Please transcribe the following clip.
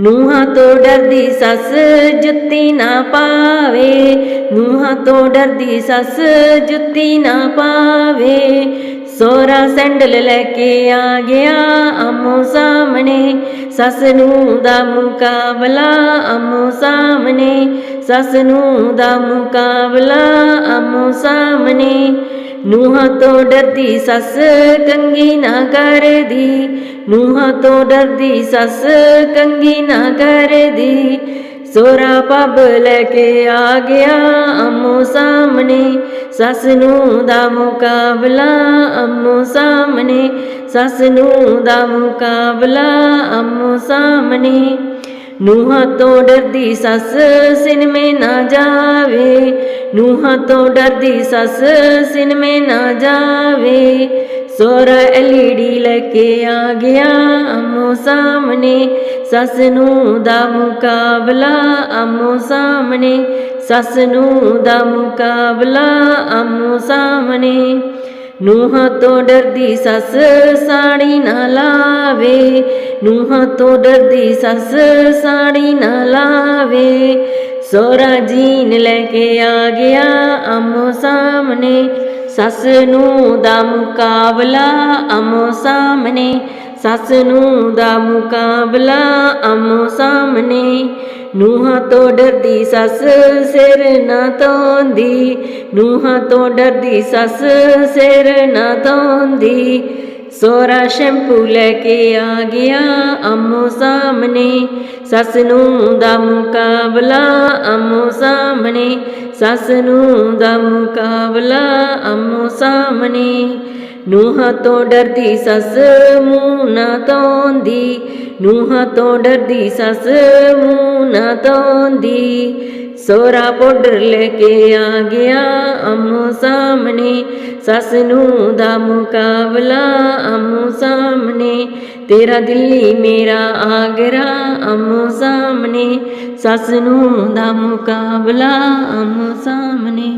ਨੂਹਾਂ ਤੋਂ ਡਰਦੀ ਸੱਸ ਜੁੱਤੀ ਨਾ ਪਾਵੇ। ਨੂਹਾਂ ਤੋਂ ਡਰਦੀ ਸੱਸ ਜੁੱਤੀ ਨਾ ਪਾਵੇ। ਸੋਹਰਾ ਸੈਂਡਲ ਲੈ ਕੇ ਆ ਗਿਆ ਅਮੋ ਸਾਹਮਣੇ। ਸੱਸ ਨੂੰ ਦਾ ਮੁਕਾਬਲਾ ਅਮੋ ਸਾਹਮਣੇ। ਸੱਸ ਨੂੰ ਦਾ ਮੁਕਾਬਲਾ ਅਮੋ ਸਾਹਮਣੇ। ਨੂਹਾਂ ਤੋਂ ਡਰਦੀ ਸੱਸ ਕੰਗੀ ਨਾ ਕਰਦੀ। ਨੂਹਾਂ ਤੋਂ ਡਰਦੀ ਸੱਸ ਕੰਗੀ ਨਾ ਕਰਦੀ। ਸੋਰਾ ਪੱਬ ਲੈ ਕੇ ਆ ਗਿਆ ਅੰਮੋ ਸਾਹਮਣੇ। ਸੱਸ ਨੂੰ ਦਾ ਮੁਕਾਬਲਾ ਅੰਮੋ ਸਾਹਮਣੇ। ਸੱਸ ਨੂੰ ਦਾ ਮੁਕਾਬਲਾ ਅੰਮੋ ਸਾਹਮਣੇ। ਨੂਹਾਂ ਤੋਂ ਡਰਦੀ ਸੱਸ ਸਿਨਮੇ ਨਾ ਜਾਵੇ। ਨੂਹਾਂ ਤੋਂ ਡਰਦੀ ਸੱਸ ਸਿਨਮੇ ਨਾ ਜਾਵੇ। ਸੋਰਾ ਐਲਈਡੀ ਲੈ ਕੇ ਆ ਗਿਆ ਆਮੋ ਸਾਹਮਣੇ। ਸੱਸ ਨੂੰ ਦਾ ਮੁਕਾਬਲਾ ਆਮੋ ਸਾਹਮਣੇ। ਸੱਸ ਨੂੰ ਦਾ ਮੁਕਾਬਲਾ ਆਮੋ ਸਾਹਮਣੇ। ਨੂਹਾਂ ਤੋਂ ਡਰਦੀ ਸੱਸ ਸਾੜੀ ਨਾ ਲਾਵੇ। ਨੂਹਾਂ ਤੋਂ ਡਰਦੀ ਸੱਸ ਸਾੜੀ ਨਾ ਲਾਵੇ। ਸੋਰਾ ਜੀਨ ਲੈ ਕੇ ਆ ਗਿਆ ਆਮੋ ਸਾਹਮਣੇ। ਸੱਸ ਨੂੰ ਦਾ ਮੁਕਾਬਲਾ ਆਮੋ ਸਾਹਮਣੇ ਸੱਸ ਨੂੰ ਦਾ ਮੁਕਾਬਲਾ ਆਮੋ ਸਾਹਮਣੇ। ਨੂਹਾਂ ਤੋਂ ਡਰਦੀ ਸੱਸ ਸਿਰ ਨਾ ਧੋਂਦੀ, ਨੂਹਾਂ ਤੋਂ ਡਰਦੀ ਸੱਸ ਸਿਰ ਨਾ ਧੋਂਦੀ। ਸੋਰਾ ਸ਼ੈਂਪੂ ਲੈ ਕੇ ਆ ਗਿਆ ਆਮੋ ਸਾਹਮਣੇ ਸੱਸ ਨੂੰ ਦਾ ਮੁਕਾਬਲਾ ਆਮੋ ਸਾਹਮਣੇ। ਸੱਸ ਨੂੰ ਦਾ ਮੁਕਾਬਲਾ ਅੰਮੋ ਸਾਹਮਣੇ। ਨੂਹਾਂ ਤੋਂ ਡਰਦੀ ਸੱਸ ਮੂੰਹ ਨਾ ਧੋਂਦੀ। ਨੂਹਾਂ ਤੋਂ ਡਰਦੀ ਸੱਸ ਮੂੰਹ ਨਾ ਧੋਂਦੀ। ਸੋਰਾ ਪਾਊਡਰ ਲੈ ਕੇ ਆ ਗਿਆ ਆਮੋ ਸਾਹਮਣੇ। ਸੱਸ ਨੂੰ ਦਾ ਮੁਕਾਬਲਾ ਆਮੋ ਸਾਹਮਣੇ। ਤੇਰਾ ਦਿੱਲੀ ਮੇਰਾ ਆਗਰਾ ਆਮੋ ਸਾਹਮਣੇ। ਸੱਸ ਨੂੰ ਦਾ ਮੁਕਾਬਲਾ ਆਮੋ ਸਾਹਮਣੇ।